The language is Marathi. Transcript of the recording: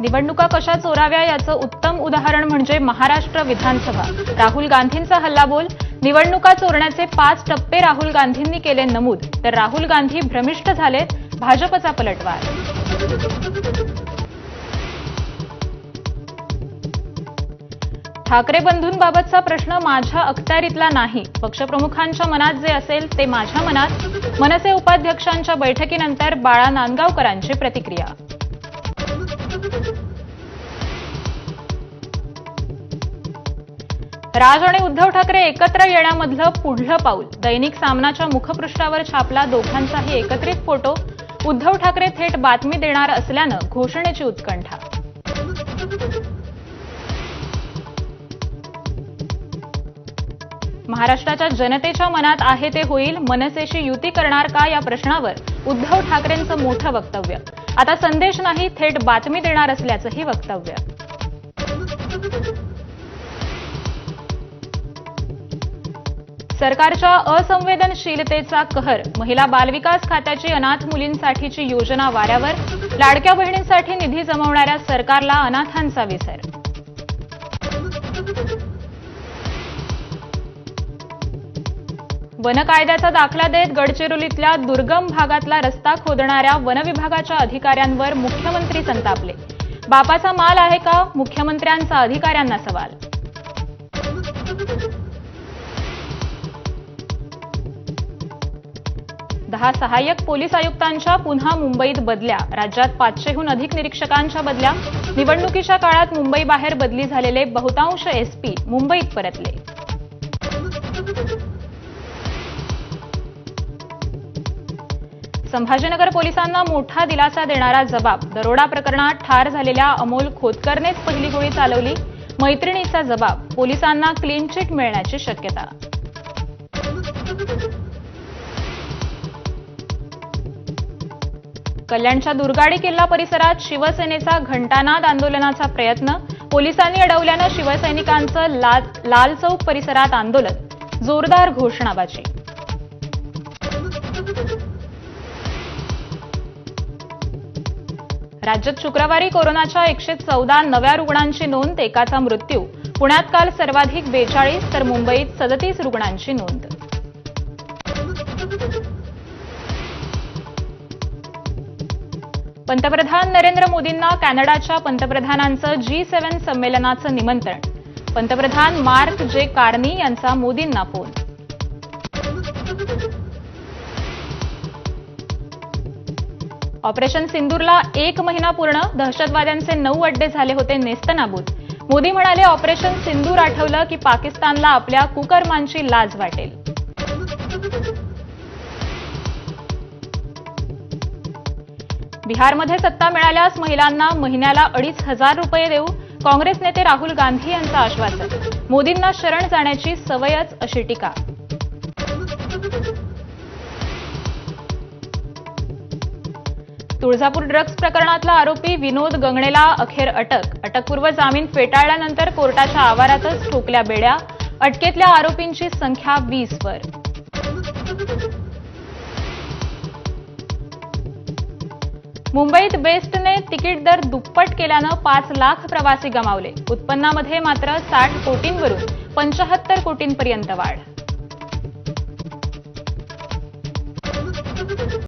निवडणुका कशा चोराव्या याचं उत्तम उदाहरण म्हणजे महाराष्ट्र विधानसभा. राहुल गांधींचा हल्लाबोल निवडणुका चोरण्याचे पाच टप्पे राहुल गांधींनी केले नमूद तर राहुल गांधी भ्रमिष्ठ झालेत भाजपचा पलटवार. ठाकरे बंधूंबाबतचा प्रश्न माझ्या अखत्यारीतला नाही. पक्षप्रमुखांच्या मनात जे असेल ते माझ्या मनात. मनसे उपाध्यक्षांच्या बैठकीनंतर बाळा नांदगावकरांची प्रतिक्रिया. राज आणि उद्धव ठाकरे एकत्र येण्यामधलं पुढलं पाऊल. दैनिक सामनाच्या मुखपृष्ठावर छापला दोघांचाही एकत्रित फोटो. उद्धव ठाकरे थेट बातमी देणार असल्यानं घोषणेची उत्कंठा. महाराष्ट्राच्या जनतेच्या मनात आहे ते होईल मनसेशी युती करणार का या प्रश्नावर उद्धव ठाकरेंचं मोठं वक्तव्य. आता संदेश नाही थेट बातमी देणार असल्याचंही वक्तव्य. सरकारच्या असंवेदनशीलतेचा कहर महिला बालविकास खात्याची अनाथ मुलींसाठीची योजना वाऱ्यावर लाडक्या बहिणींसाठी निधी जमवणाऱ्या सरकारला अनाथांचा विसर. वन कायद्याचा दाखला देत गडचिरोलीतल्या दुर्गम भागातला रस्ता खोदणाऱ्या वनविभागाच्या अधिकाऱ्यांवर मुख्यमंत्री संतापले. बापाचा माल आहे का? मुख्यमंत्र्यांचा अधिकाऱ्यांना सवाल. दहा सहाय्यक पोलीस आयुक्तांच्या पुन्हा मुंबईत बदल्या. राज्यात पाचशेहून अधिक निरीक्षकांच्या बदल्या. निवडणुकीच्या काळात मुंबईबाहेर बदली झालेले बहुतांश एसपी मुंबईत परतले. संभाजीनगर पोलिसांना मोठा दिलासा देणारा जबाब. दरोडा प्रकरणात ठार झालेल्या अमोल खोतकरनेच पहिली गोळी चालवली मैत्रिणीचा जबाब. पोलिसांना क्लीन चिट मिळण्याची शक्यता. कल्याणच्या दुर्गाडी किल्ला परिसरात शिवसेनेचा घंटानाद आंदोलनाचा प्रयत्न. पोलिसांनी अडवल्यानं शिवसैनिकांचं लाल चौक परिसरात आंदोलन. जोरदार घोषणाबाजी. राज्यात शुक्रवारी कोरोनाच्या एकशे चौदा नव्या रुग्णांची नोंद एकाचा मृत्यू. पुण्यात काल सर्वाधिक बेचाळीस तर मुंबईत सदतीस रुग्णांची नोंद. पंतप्रधान नरेंद्र मोदींना कॅनडाच्या पंतप्रधानांचं जी सेव्हन संमेलनाचं निमंत्रण. पंतप्रधान मार्क जे कार्नी यांचा मोदींना फोन. ऑपरेशन सिंदूरला एक महिना पूर्ण दहशतवाद्यांचे नऊ अड्डे झाले होते नेस्तनाबूत. मोदी म्हणाले ऑपरेशन सिंदूर आठवलं की पाकिस्तानला आपल्या कुकर्मांची लाज वाटेल. बिहारमध्ये सत्ता मिळाल्यास महिलांना महिन्याला अडीच हजार रुपये देऊ काँग्रेस नेते राहुल गांधी यांचं आश्वासन. मोदींना शरण जाण्याची सवयच अशी टीका. तुळजापूर ड्रग्ज प्रकरणातला आरोपी विनोद गंगणेला अखेर अटक. अटकपूर्व जामीन फेटाळल्यानंतर कोर्टाच्या आवारातच ठोकल्या बेड्या. अटकेतल्या आरोपींची संख्या वीस वर. मुंबईत बेस्टने तिकीट दर दुप्पट केल्यानं पाच लाख प्रवासी गमावले. उत्पन्नामध्ये मात्र साठ कोटींवरून पंचाहत्तर कोटींपर्यंत वाढ.